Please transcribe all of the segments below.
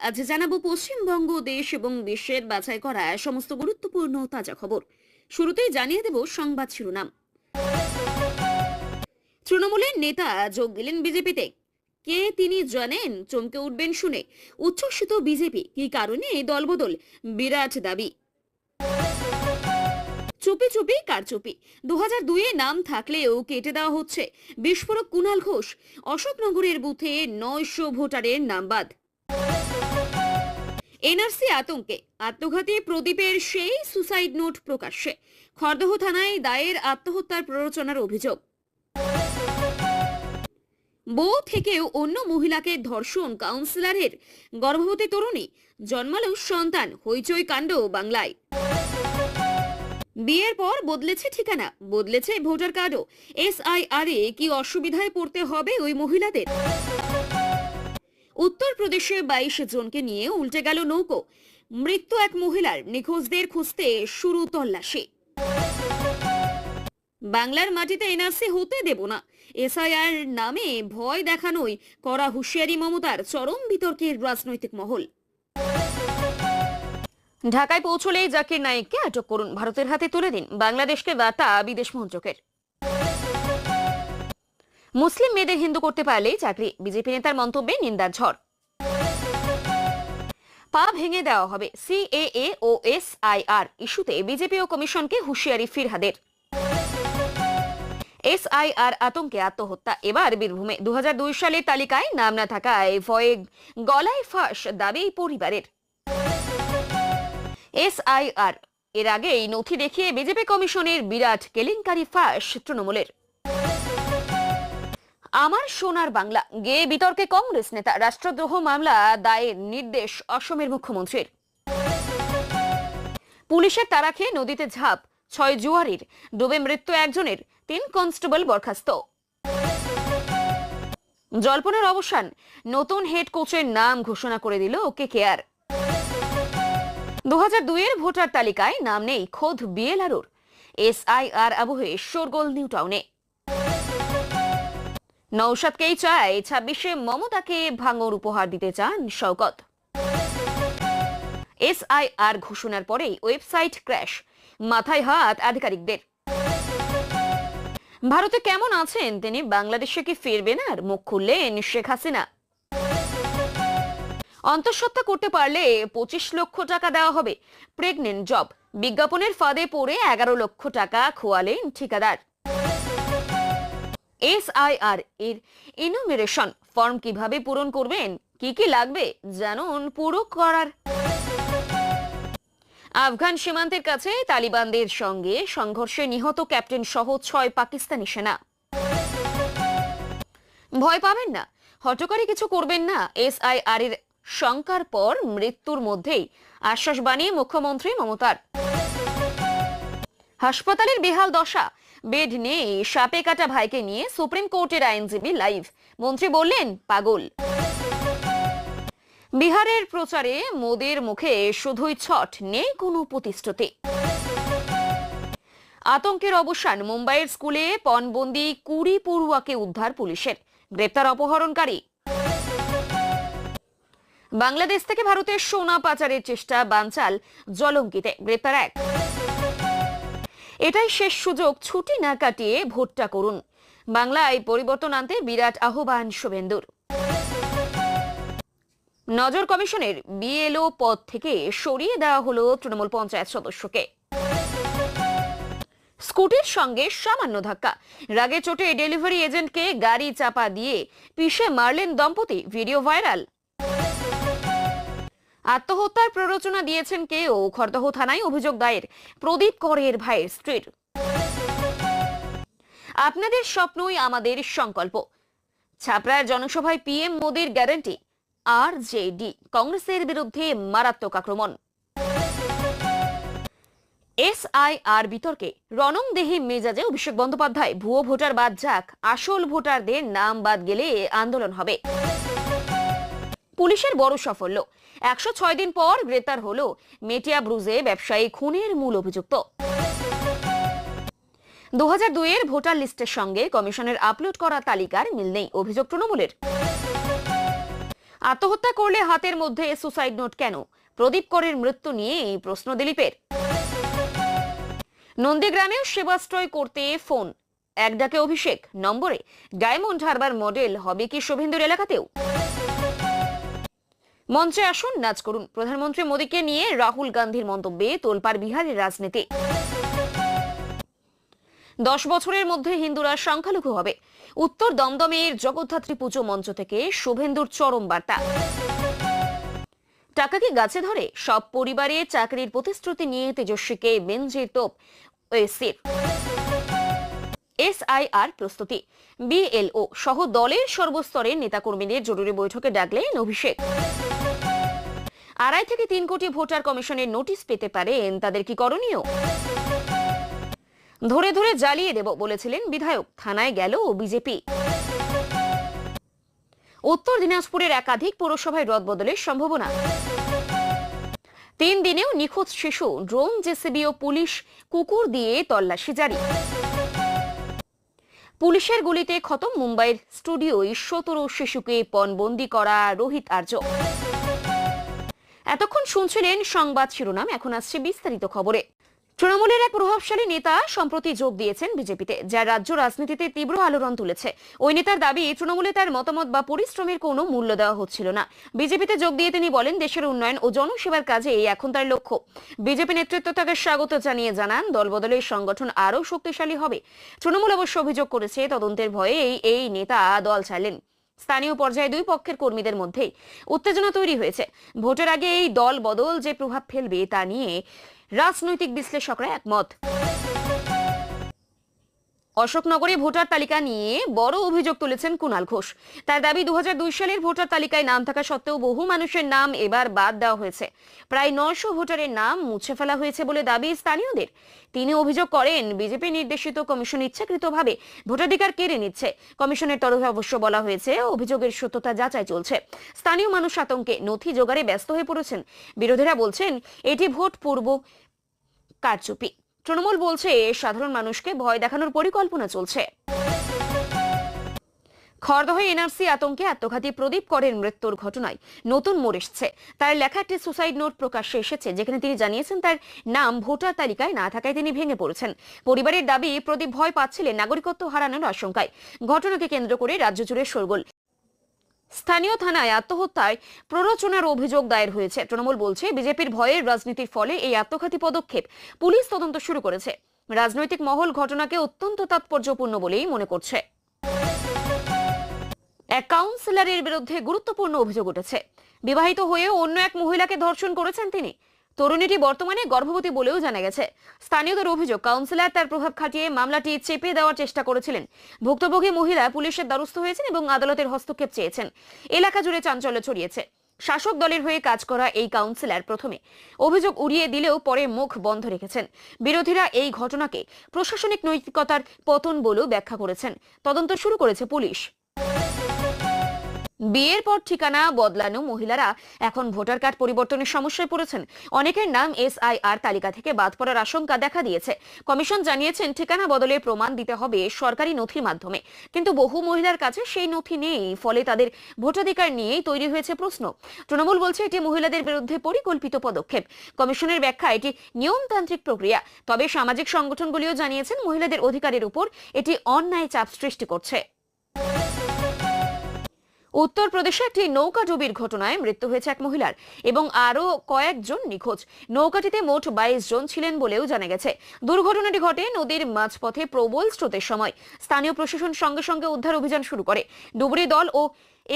আজ জানাব পশ্চিমবঙ্গ, দেশ এবং বিশ্বের বাছাই করা সমস্ত গুরুত্বপূর্ণ তাজা খবর। শুরুতেই জানিয়ে দেব সংবাদ শিরোনাম। তৃণমূলের নেতা যোগ দিলেন বিজেপিতে। কে তিনি জানেন? চমকে উঠবেন শুনে। উচ্ছ্বসিত বিজেপি। কি কারণে দলবদল? বিরাট দাবি। চুপি চুপি কার চুপি দু হাজার দুইয়ে নাম থাকলেও কেটে দেওয়া হচ্ছে। বিস্ফোরক কুণাল ঘোষ। অশোকনগরের বুথে নয়শো ভোটারের নাম বাদ। এনআরসি আতঙ্কে। আত্মঘাতী প্রদীপের সেই সুসাইড নোট প্রকাশ্যে। খড়দহ থানায় দায়ের আত্মহত্যার প্ররোচনার অভিযোগ। বউ থেকেও অন্য মহিলাকে ধর্ষণ কাউন্সিলরের গর্ভবতী তরুণী জন্মালো সন্তান, হইচই কাণ্ড বাংলায়। বিয়ের পর বদলেছে ঠিকানা, বদলেছে ভোটার কার্ডও। এসআইআর এ কি অসুবিধায় পড়তে হবে ওই মহিলাদের? উত্তরপ্রদেশে বাইশ জনকে নিয়ে উল্টে গেল নৌকো। মৃত্যু এক মহিলার, নিখোঁজদের খুঁজতে শুরু তল্লাশি। বাংলার মাটিতে এনআরসি হতে দেব না। এসআইআর নামে ভয় দেখানোই করা হুঁশিয়ারি মমতার চরম বিতর্কের রাজনৈতিক মহল। ঢাকায় পৌঁছলেই জাকির নায়েককে আটক করুন। ভারতের হাতে তুলে দিন বাংলাদেশকে বার্তা বিদেশ মন্ত্রকের। মুসলিম মেয়েদের হিন্দু করতে পারলেই চাকরি। বিজেপি নেতার মন্তব্যে নিন্দার ঝড়। পা ভেঙে দেওয়া হবে সিএএ ও এসআইআর ইস্যুতে বিজেপি ও কমিশনকে হুঁশিয়ারি ফিরহাদের। এসআইআর আতঙ্কে আত্মহত্যা। এবার বীরভূমে দু হাজার দুই সালের তালিকায় নাম না থাকায় ভয়ে গলায় ফাঁস দাবি পরিবারের। এসআইআর, এর আগেই নথি দেখিয়ে বিজেপি কমিশনের বিরাট কেলেঙ্কারি ফাঁস তৃণমূলের। আমার সোনার বাংলা। গে বিতর্কে কংগ্রেস নেতা, রাষ্ট্রদ্রোহ মামলা দায়ের নির্দেশ অসমের মুখ্যমন্ত্রীর। পুলিশের তারা খেয়ে নদীতে ঝাঁপ, ছয় জুয়ারির, ডুবে মৃত্যু একজনের, তিন কনস্টেবল বরখাস্ত। জল্পনের অবসান, নতুন হেড কোচের নাম ঘোষণা করে দিল ওকে কেয়ার দু হাজার দুইয়ের ভোটার তালিকায় নাম নেই খোদ বিএলআরওর। এসআইআর আবহে শোরগোল নিউ টাউনে নৌসাদকেই চায় ছাব্বিশে মমতাকে ভাঙর উপহার দিতে চান শওকত। এসআইআর ঘোষণার পরেই ওয়েবসাইট ক্র্যাশ, মাথায় হাত আধিকারিকদের। ভারতে কেমন আছেন তিনি? বাংলাদেশে কি ফিরবেন আর মুখ খুললেন শেখ হাসিনা? অন্তঃসত্ত্বা করতে পারলে পঁচিশ লক্ষ টাকা দেওয়া হবে। প্রেগনেন্ট জব, বিজ্ঞাপনের ফাঁদে পড়ে এগারো লক্ষ টাকা খোয়ালেন ঠিকাদার। এসআইআর এর ইনুমিরেশন ফর্ম কীভাবে পূরণ করবেন? কি কি লাগবে? জানুন পুরো করার। আফগান সীমান্তের কাছে তালিবানদের সঙ্গে সংঘর্ষে নিহত ক্যাপ্টেন সহ ছয় পাকিস্তানি সেনা। ভয় পাবেন না। হটকারী কিছু করবেন না। এসআইআর এর শঙ্কার পর মৃত্যুর মধ্যেই আশ্বাস বানিয়ে মুখ্যমন্ত্রী মমতার। হাসপাতালের বেহাল দশা। বেড নেই, সাপে কাটা ভাইকে নিয়ে সুপ্রিম কোর্টের আইনজীবী লাইভ। মন্ত্রী বললেন, পাগল। বিহারের প্রচারে মোদের মুখে শুধুই ছট, নেই কোনো প্রতিশ্রুতি। আতঙ্কের অবসান, মুম্বাইয়ের স্কুলে পণবন্দি কুড়ি পড়ুয়াকে উদ্ধার পুলিশের। গ্রেপ্তার অপহরণকারী। বাংলাদেশ থেকে ভারতের সোনা পাচারের চেষ্টা, বানচাল, জলঙ্কিতে। গ্রেপ্তার এক। এটাই শেষ সুযোগ, ছুটি না কাটিয়ে ভোটটা করুন। বাংলায় পরিবর্তন আনতে বিরাট আহ্বান শুভেন্দুর। নজর কমিশনের বিএলও পদ থেকে সরিয়ে দেওয়া হলো তৃণমূল পঞ্চায়েত সদস্যকে। স্কুটির সঙ্গে সামান্য ধাক্কা। রাগে চোটে ডেলিভারি এজেন্টকে গাড়ি চাপা দিয়ে পিষে মারলেন দম্পতি, ভিডিও ভাইরাল। আত্মহত্যার প্ররোচনা দিয়েছেন কেউ। খড়দহ থানায় অভিযোগ দায়ের। প্রদীপ করের ভাইয়ের স্ত্রীর। আপনাদের স্বপ্নই আমাদের সংকল্প। ছাপড়ার জনসভায় পিএম মোদির গ্যারান্টি। আর জেডি কংগ্রেসের বিরুদ্ধে মারাত্মক আক্রমণ। এসআইআর বিতর্কে রণং দেহি মেজাজে অভিষেক বন্দ্যোপাধ্যায়। ভুয়ো ভোটার বাদ যাক। আসল ভোটারদের নাম বাদ গেলে আন্দোলন হবে। পুলিশের বড় সাফল্য। একশো ছয় দিন পর গ্রেপ্তার হল মেটিয়া ব্রুজে ব্যবসায়ী খুনের মূল অভিযুক্ত। দু হাজার দুইয়ের ভোটার লিস্টের সঙ্গে কমিশনের আপলোড করা তালিকার মিল নেই অভিযোগ তৃণমূলের আত্মহত্যা করলে হাতের মধ্যে সুসাইড নোট কেন? প্রদীপ করের মৃত্যু নিয়ে এই প্রশ্ন দিলীপের। নন্দীগ্রামেও সেবাশ্রয় করতে ফোন। এক ডাকে অভিষেক, নম্বরে। ডায়মন্ড হারবার মডেল হবে কি শুভেন্দুর এলাকাতেও? মঞ্চে আসুন, নাচ করুন। প্রধানমন্ত্রী মোদীকে নিয়ে রাহুল গান্ধীর মন্তব্যে তোলপাড় বিহারের রাজনীতি। দশ বছরের মধ্যে হিন্দুরা সংখ্যালঘু হবে। উত্তর দমদমের জগদ্ধাত্রী পুজো মঞ্চ থেকে শুভেন্দুর চরম বার্তা। টাকা কি গাছে ধরে? সব পরিবারে চাকরির প্রতিশ্রুতি নিয়ে তেজস্বীকে বেঞ্জির তোপ। ওয়েসির এসআইআর প্রস্তুতি। বিএলও সহ দলের সর্বস্তরের নেতাকর্মীদের জরুরি বৈঠকে ডাকলেন অভিষেক। আড়াই থেকে তিন কোটি ভোটার কমিশনের নোটিশ পেতে পারেন তাদের কি করণীয়? ধরে ধরে জ্বালিয়ে দেব বলেছিলেন বিধায়ক, থানায় গেল বিজেপি। উত্তর দিনাজপুরের একাধিক পৌরসভায় রদবদলের সম্ভাবনা। তিন দিনেও নিখোঁজ শিশু, ড্রোন, জেসিবি ও পুলিশ কুকুর দিয়ে তল্লাশি জারি। পুলিশের গুলিতে খতম মুম্বাইয়ের স্টুডিওয় সতেরো শিশুকে পণবন্দি করা রোহিত আর্য। এতক্ষণ শুনছিলেন সংবাদ শিরোনাম, এখন আসছে বিস্তারিত খবরে। তৃণমূলের এক প্রভাবশালী নেতা সম্প্রতি যোগ দিয়েছেন বিজেপিতে, যা রাজ্য রাজনীতিতে তীব্র আলোড়ন তুলেছে। ওই নেতার দাবি, তৃণমূলে তার মতামত বা পরিশ্রমের কোনো মূল্য দেওয়া হচ্ছিল না। বিজেপিতে যোগ দিয়ে তিনি বলেন, দেশের উন্নয়ন ও জনসেবার কাজে এই এখন তার লক্ষ্য। বিজেপি নেতৃত্ব তাকে স্বাগত জানিয়ে জানান, দলবদলের সংগঠন আরও শক্তিশালী হবে। তৃণমূল অবশ্য অভিযোগ করেছে, তদন্তের ভয়ে এই নেতা দল ছাড়লেন। স্থানীয় পর্যায়ে দুই পক্ষের কর্মীদের মধ্যেই উত্তেজনা তৈরি হয়েছে। ভোটের আগে এই দল বদল যে প্রভাব ফেলবে তা নিয়ে রাজনৈতিক বিশ্লেষকরা একমত। অশোকনগরে ভোটার তালিকা নিয়ে বড় অভিযোগ তুলেছেন কুণাল ঘোষ। তার দাবি দু সালের ভোটার তালিকায় নাম থাকা সত্ত্বেও বহু মানুষের নাম এবার বাদ দেওয়া হয়েছে। প্রায় নশো ভোটারের নাম মুছে ফেলা হয়েছে বলে দাবি স্থানীয়দের। তিনি অভিযোগ করেন, বিজেপি নির্দেশিত কমিশন ইচ্ছাকৃতভাবে ভোটাধিকার কেড়ে নিচ্ছে। কমিশনের তরফে অবশ্য বলা হয়েছে, অভিযোগের সত্যতা যাচাই চলছে। স্থানীয় মানুষ আতঙ্কে নথি জোগাড়ে ব্যস্ত হয়ে পড়েছেন। বিরোধীরা বলছেন, এটি ভোট পূর্ব কারচুপি। তৃণমূল বলছে, সাধারণ মানুষকে ভয় দেখানোর পরিকল্পনা চলছে। খড়দহে এনআরসি আতঙ্কে আত্মঘাতী প্রদীপ করের মৃত্যুর ঘটনায় নতুন মোড় এসছে। তার লেখা একটি সুসাইড নোট প্রকাশ্যে এসেছে, যেখানে তিনি জানিয়েছেন তার নাম ভোটার তালিকায় না থাকায় তিনি ভেঙে পড়েছেন। পরিবারের দাবি, প্রদীপ ভয় পাচ্ছিলেন, নাগরিকত্ব হারানোর আশঙ্কায়। ঘটনাকে কেন্দ্র করে রাজ্য জুড়ে শোরগোল। স্থানীয় থানায় আত্মহত্যায় প্ররোচনার অভিযোগ দায়ের হয়েছে। তৃণমূল বলছে, বিজেপির ভয়ের রাজনীতির ফলে এই আত্মঘাতী পদক্ষেপ পুলিশ তদন্ত শুরু করেছে। রাজনৈতিক মহল ঘটনাকে অত্যন্ত তাৎপর্যপূর্ণ বলেই মনে করছে। এক কাউন্সিলরের বিরুদ্ধে গুরুত্বপূর্ণ অভিযোগ উঠেছে। বিবাহিত হয়েও অন্য এক মহিলাকে ধর্ষণ করেছেন তিনি। তরুণীটি বর্তমানে গর্ভবতী বলেও জানা গেছে। স্থানীয়দের অভিযোগ, কাউন্সিলর তার প্রভাব খাটিয়ে মামলাটি চেপে দেওয়ার চেষ্টা করেছিলেন। ভুক্তভোগী মহিলা পুলিশের দ্বারস্থ হয়েছেন এবং আদালতের হস্তক্ষেপ চেয়েছেন। এলাকা জুড়ে চাঞ্চল্য ছড়িয়েছে। শাসক দলের হয়ে কাজ করা এই কাউন্সিলর প্রথমে। অভিযোগ উড়িয়ে দিলেও পরে মুখ বন্ধ রেখেছেন। বিরোধীরা এই ঘটনাকে প্রশাসনিক নৈতিকতার পতন বলেও ব্যাখ্যা করেছেন। তদন্ত শুরু করেছে পুলিশ। বিয়ের পর ঠিকানা বদলানো মহিলারা এখন ভোটার কার্ড পরিবর্তনের সমস্যায় পড়েছেন। অনেকের নাম এসআইআর তালিকা থেকে বাদ পড়ার আশঙ্কা দেখা দিয়েছে। কমিশন জানিয়েছেন, ঠিকানা বদলের প্রমাণ দিতে হবে সরকারি নথির মাধ্যমে। কিন্তু বহু মহিলার কাছে সেই নথি নেই, ফলে তাদের ভোটাধিকার নিয়েই তৈরি হয়েছে প্রশ্ন। তৃণমূল বলছে, এটি মহিলাদের বিরুদ্ধে পরিকল্পিত পদক্ষেপ। কমিশনের ব্যাখ্যা, এটি নিয়মতান্ত্রিক প্রক্রিয়া। তবে সামাজিক সংগঠনগুলিও জানিয়েছেন, মহিলাদের অধিকারের উপর এটি অন্যায় চাপ সৃষ্টি করছে। উত্তরপ্রদেশে একটি নৌকা ডুবির ঘটনায় মৃত্যু হয়েছে এক মহিলার এবং আরও কয়েকজন নিখোঁজ। নৌকাটিতে মোট বাইশ জন ছিলেন বলেও জানা গেছে। দুর্ঘটনাটি ঘটে নদীর মাঝপথে প্রবল স্রোতের সময়। স্থানীয় প্রশাসন সঙ্গে সঙ্গে উদ্ধার অভিযান শুরু করে। ডুবুরি দল ও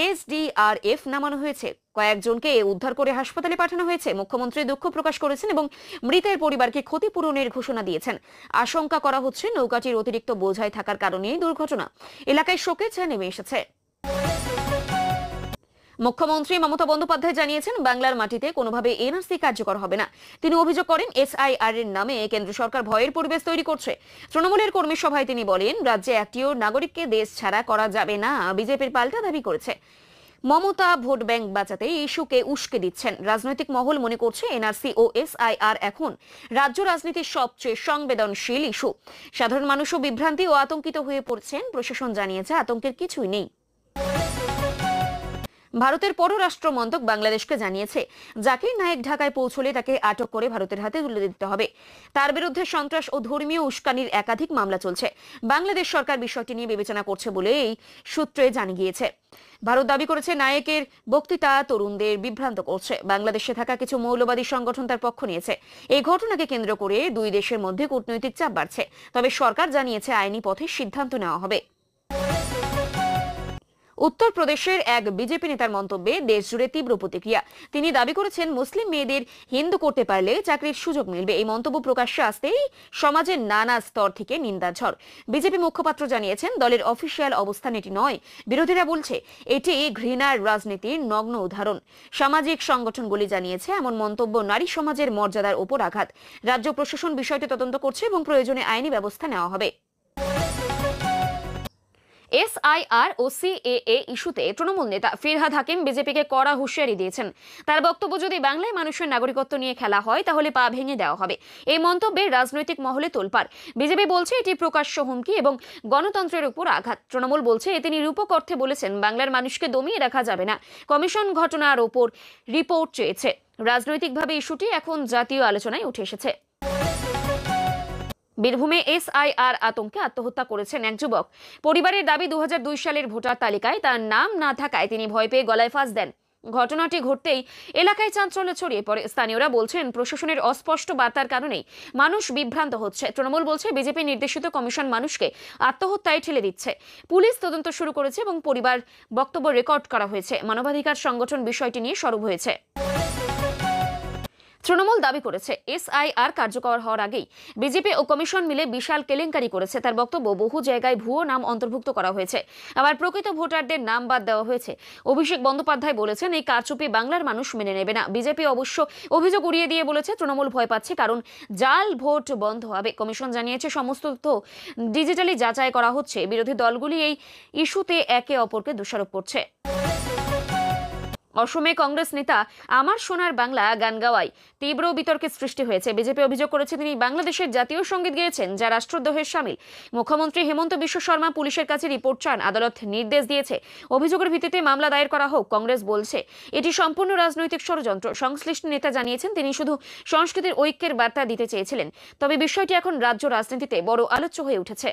এসডিআরএফ নামানো হয়েছে। কয়েকজনকে উদ্ধার করে হাসপাতালে পাঠানো হয়েছে। মুখ্যমন্ত্রী দুঃখ প্রকাশ করেছেন এবং মৃতের পরিবারকে ক্ষতিপূরণের ঘোষণা দিয়েছেন। আশঙ্কা করা হচ্ছে নৌকাটির অতিরিক্ত বোঝাই থাকার কারণেই দুর্ঘটনা। এলাকায় শোকের ছায়া নেমে এসেছে। মুখ্যমন্ত্রী মমতা বন্দ্যোপাধ্যায় জানিয়েছেন, বাংলার মাটিতে কোনোভাবে এনআরসি কার্যকর হবে না। তিনি অভিযোগ করেন, এসআইআর এর নামে কেন্দ্র সরকার ভয়ের পরিবেশ তৈরি করছে। তৃণমূলের কর্মী সভায় তিনি বলেন, রাজ্যে একটিও নাগরিককে দেশ ছাড়া করা যাবে না, বিজেপির পাল্টা দাবি করেছে। মমতা ভোট ব্যাংক বাঁচাতে ইস্যুকে উস্কে দিচ্ছেন। রাজনৈতিক মহল মনে করছে, এনআরসি ও এসআইআর এখন রাজ্য রাজনীতির সবচেয়ে সংবেদনশীল ইস্যু। সাধারণ মানুষও বিভ্রান্তি ও আতঙ্কিত হয়ে পড়ছেন, প্রশাসন জানিয়েছে, আতঙ্কের কিছুই নেই। ভারতের পররাষ্ট্র মন্ত্রক বাংলাদেশকে জানিয়েছে জাকির নায়েক ঢাকায় পৌঁছলে তাকে আটক করে ভারতের হাতে তুলে দিতে হবে। তার বিরুদ্ধে সন্ত্রাস ও ধর্মীয় উস্কানির একাধিক মামলা চলছে। বাংলাদেশ সরকার বিষয়টি নিয়ে বিবেচনা করছে বলে এই সূত্রে জানা গিয়েছে। ভারত দাবি করেছে, নায়েকের বক্তৃতা তরুণদের বিভ্রান্ত করছে। বাংলাদেশে থাকা কিছু মৌলবাদী সংগঠন তার পক্ষ নিয়েছে। এই ঘটনাকে কেন্দ্র করে দুই দেশের মধ্যে কূটনৈতিক চাপ বাড়ছে। তবে সরকার জানিয়েছে, আইনি পথে সিদ্ধান্ত নেওয়া হবে। উত্তরপ্রদেশের এক বিজেপি নেতার মন্তব্যে দেশজুড়ে তীব্র প্রতিক্রিয়া। তিনি দাবি করেছেন, মুসলিম মেয়েদের হিন্দু করতে পারলে চাকরির সুযোগ মিলবে। এই মন্তব্য প্রকাশ্যে আসতেই সমাজের নানা স্তর থেকে নিন্দার ঝড়। বিজেপি মুখপাত্র জানিয়েছেন, দলের অফিসিয়াল অবস্থান এটি নয়। বিরোধীরা বলছে, এটি ঘৃণার রাজনীতির নগ্ন উদাহরণ। সামাজিক সংগঠনগুলি জানিয়েছে, এমন মন্তব্য নারী সমাজের মর্যাদার উপর আঘাত। রাজ্য প্রশাসন বিষয়টি তদন্ত করছে এবং প্রয়োজনে আইনি ব্যবস্থা নেওয়া হবে। এসআইআর ও সিএএ ইস্যুতে তৃণমূল নেতা ফিরহাদ হাকিম বিজেপিকে কড়া হুঁশিয়ারি দিয়েছেন। তার বক্তব্য যদি বাংলায় মানুষের নাগরিকত্ব নিয়ে খেলা হয়, তাহলে পা ভেঙে দেওয়া হবে। এই মন্তব্যে রাজনৈতিক মহলে তোলপার বিজেপি বলছে এটি প্রকাশ্য হুমকি এবং গণতন্ত্রের উপর আঘাত। তৃণমূল বলছে এ তিনি রূপক অর্থে বলেছেন, বাংলার মানুষকে দমিয়ে রাখা যাবে না। কমিশন ঘটনার ওপর রিপোর্ট চেয়েছে। রাজনৈতিকভাবে ইস্যুটি এখন জাতীয় আলোচনায় উঠে এসেছে। বীরভূমে এসআইআর আতঙ্কে আত্মহত্যা করেছেন এক যুবক। পরিবারের দাবি, দুহাজার দুই সালের ভোটার তালিকায় তার নাম না থাকায় তিনি ভয় পেয়ে গলায় ফাঁস দেন। ঘটনাটি ঘটতেই এলাকায় চাঞ্চল্য ছড়িয়ে পড়ে। স্থানীয়রা বলছেন, প্রশাসনের অস্পষ্ট বার্তার কারণেই মানুষ বিভ্রান্ত হচ্ছে। তৃণমূল বলছে, বিজেপি নির্দেশিত কমিশন মানুষকে আত্মহত্যায় ঠেলে দিচ্ছে। পুলিশ তদন্ত শুরু করেছে এবং পরিবার বক্তব্য রেকর্ড করা হয়েছে। মানবাধিকার সংগঠন বিষয়টি নিয়ে সরব হয়েছে। তৃণমূল দাবি করেছে, এসআইআর কার্যকর হওয়ার আগেই বিজেপি ও কমিশন মিলে বিশাল কেলেঙ্কারি করেছে। তার বক্তব্য, বহু জায়গায় ভুয়ো নাম অন্তর্ভুক্ত করা হয়েছে। আবার প্রকৃত ভোটারদের নাম বাদ দেওয়া হয়েছে। অভিষেক বন্দ্যোপাধ্যায় বলেছেন, এই কারচুপি বাংলার মানুষ মেনে নেবে না। বিজেপি অবশ্য অভিযোগ উড়িয়ে দিয়ে বলেছে, তৃণমূল ভয় পাচ্ছে কারণ জাল ভোট বন্ধ হবে। কমিশন জানিয়েছে, সমস্ত তথ্য ডিজিটালি যাচাই করা হচ্ছে। বিরোধী দলগুলি এই ইস্যুতে একে অপরকে দোষারোপ করছে। অসমে কংগ্রেস নেতা আমার সোনার বাংলা গান গাওয়ায় তীব্র বিতর্কের সৃষ্টি হয়েছে। বিজেপি অভিযোগ করেছে তিনি বাংলাদেশের জাতীয় সংগীত গেয়েছেন, যা রাষ্ট্রদ্রোহের সামিল। মুখ্যমন্ত্রী হেমন্ত বিশ্ব শর্মা পুলিশের কাছে রিপোর্ট চান, আদালত নির্দেশ দিয়েছে। অভিযোগের ভিত্তিতে মামলা দায়ের করা হোক, কংগ্রেস বলছে। এটি সম্পূর্ণ রাজনৈতিক ষড়যন্ত্র। সংশ্লিষ্ট নেতা জানিয়েছেন তিনি শুধু সংস্কৃতির ঐক্যের বার্তা দিতে চেয়েছিলেন। তবে বিষয়টি এখন রাজ্য রাজনীতিতে বড় আলোচ্য হয়ে উঠেছে।